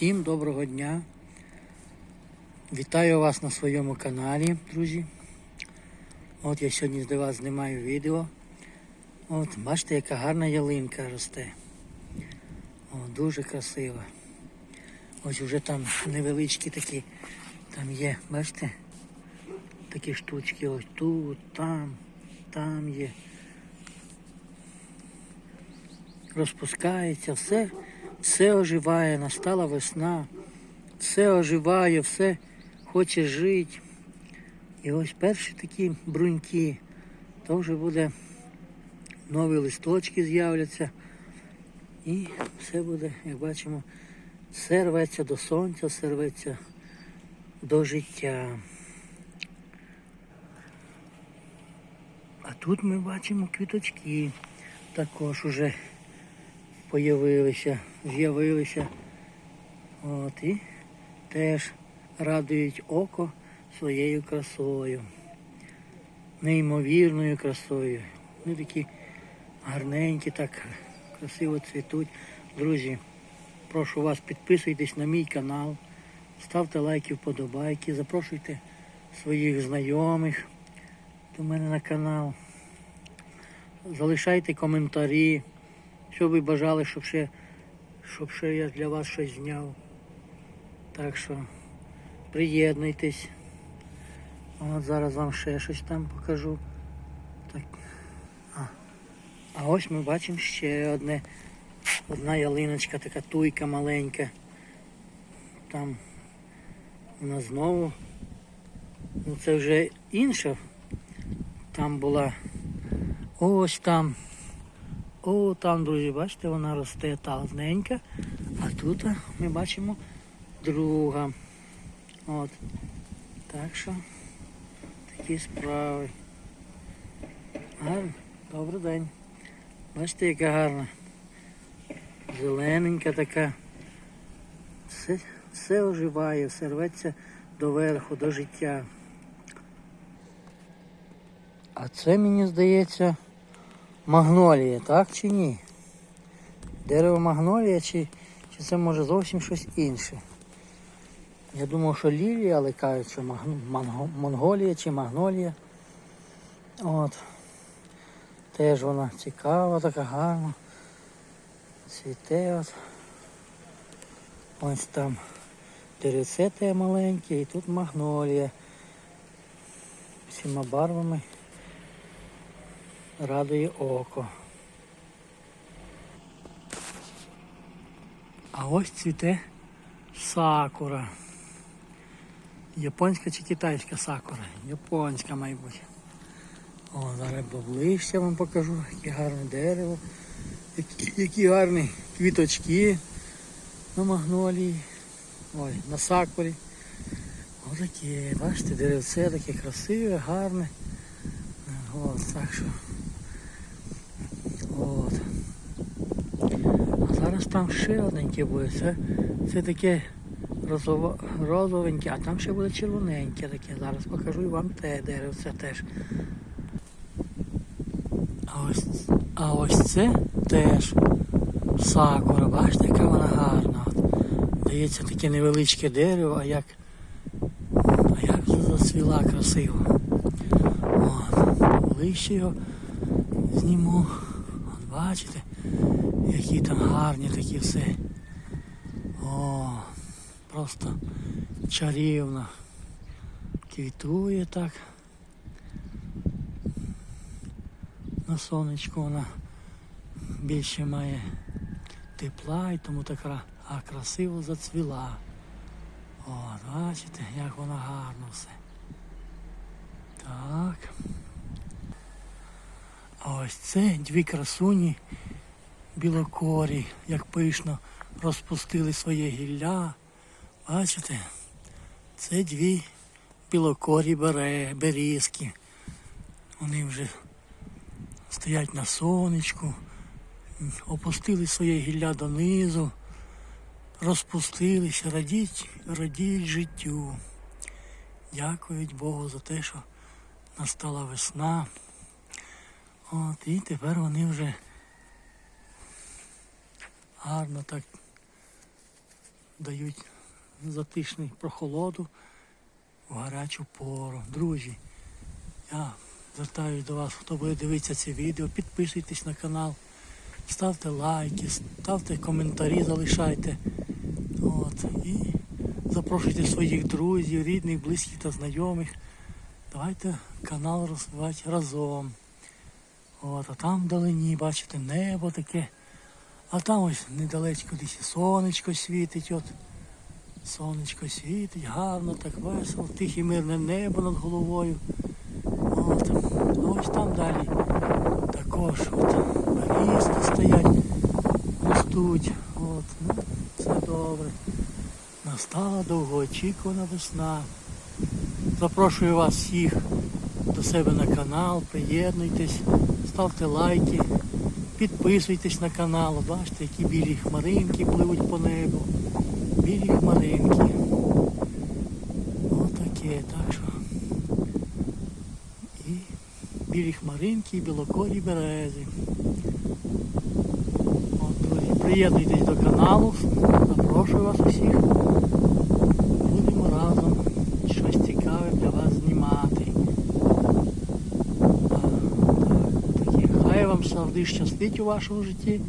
Всім доброго дня. Вітаю вас на своєму каналі, друзі. От я сьогодні для вас знімаю відео. От, бачите, яка гарна ялинка росте. О, дуже красива. Ось вже там невеличкі такі, там є, бачите? Такі штучки, ось тут, там, там є. Розпускається, все, все оживає, настала весна, все оживає, все хоче жити. І ось перші такі бруньки, то вже буде нові листочки з'являться. І все буде, як бачимо, все рветься до сонця, все рветься до життя. А тут ми бачимо квіточки також уже появилися, з'явилися. От і теж радують око своєю красою. Неймовірною красою. Вони такі гарненькі, так красиво цвітуть. Друзі, прошу вас, підписуйтесь на мій канал, ставте лайки, вподобайки, запрошуйте своїх знайомих до мене на канал. Залишайте коментарі, що ви бажали, щоб ще, щоб ще я для вас щось зняв. Так що приєднуйтесь. От зараз вам ще щось там покажу. Так. А, а ось ми бачимо ще одне, одна ялиночка, така туйка маленька. Там вона знову. Ну це вже інша. Там була ось там. О, там, друзі, бачите, вона росте та одненька. А тут ми бачимо друга. От. Так що такі справи. Гарно. Добрий день. Бачите, яка гарна. Зелененька така. Все, все оживає, все рветься до верху, до життя. А це мені здається магнолія, так чи ні? Дерево магнолія чи, чи це може зовсім щось інше? Я думав, що лілія, але кажуть, що маг- манго- монголія чи магнолія. От. Теж вона цікава, така гарна. Цвіте от. Ось там деревце те маленьке і тут магнолія. Всіма барвами радує око. А ось цвіте сакура. Японська чи китайська сакура? Японська, мабуть. О, зараз поближче вам покажу, яке гарне дерево, які, які гарні квіточки на магнолії. Ой, на сакурі. Отаке, бачите, деревце таке красиве, гарне. От, так що. От. А зараз там ще одненьке буде. Це, це таке розовеньке, а там ще буде червоненьке таке. Зараз покажу і вам те деревце теж. А ось, а ось це теж сакура, бачите, яка вона гарна. Дається таке невеличке дерево, а як, а як зацвіла красиво. От, ближче його зніму. Бачите, які там гарні такі все. О, просто чарівно. Квітує так. На сонечку вона більше має тепла і тому так а красиво зацвіла. От, бачите, як вона гарно все. Так. А ось це дві красуні білокорі, як пишно розпустили своє гілля. Бачите? Це дві білокорі бере, берізки. Вони вже стоять на сонечку, опустили своє гілля донизу, розпустилися, радіть, радіють життю. Дякують Богу за те, що настала весна. От, і тепер вони вже гарно так дають затишний прохолоду в гарячу пору. Друзі, я звертаюся до вас, хто буде дивитися це відео, підписуйтесь на канал, ставте лайки, ставте коментарі, залишайте. От, і запрошуйте своїх друзів, рідних, близьких та знайомих. Давайте канал розвивати разом. От, а там вдалині, бачите, небо таке. А там ось недалечко десь сонечко світить. От. Сонечко світить, гарно, так весело, тихе мирне небо над головою. От. А ось там далі також от, різки стоять, ростуть. От. Ну, все добре. Настала довгоочікувана весна. Запрошую вас всіх до себе на канал, приєднуйтесь, ставте лайки, підписуйтесь на канал. Бачите, які білі хмаринки пливуть по небу. Білі хмаринки. Отаке, так що. І білі хмаринки, і білокорі берези. От, друзі, приєднуйтесь до каналу, запрошую вас усіх. Будемо разом щось цікаве для вас знімати. Так, таке. Хай вам завжди щастить у вашому житті.